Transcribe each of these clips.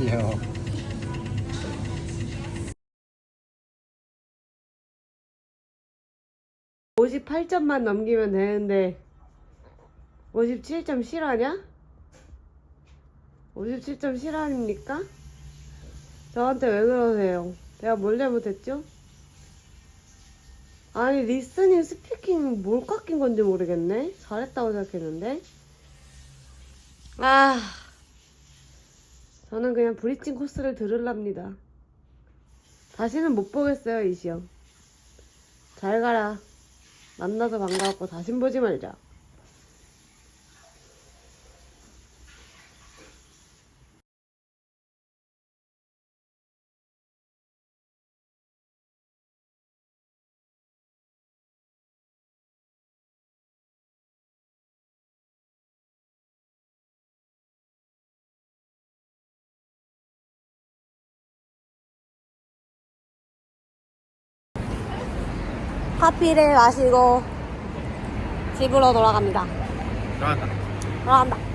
귀여워. 58점만 넘기면 되는데 57점 실화냐? 57점 실화입니까? 저한테 왜 그러세요? 내가 뭘 잘못했죠? 아니 리스닝 스피킹 뭘 깎인 건지 모르겠네 잘했다고 생각했는데 아 저는 그냥 브리칭 코스를 들으랍니다. 다시는 못 보겠어요 이 시험. 잘 가라. 만나서 반가웠고 다신 보지 말자. 커피를 마시고 집으로 돌아갑니다. 나간다. 돌아간다.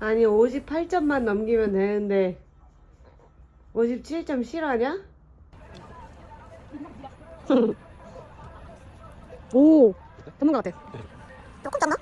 아니 58점만 넘기면 되는데 57점 실화냐? 오, 전문가 같아. 조금 작나?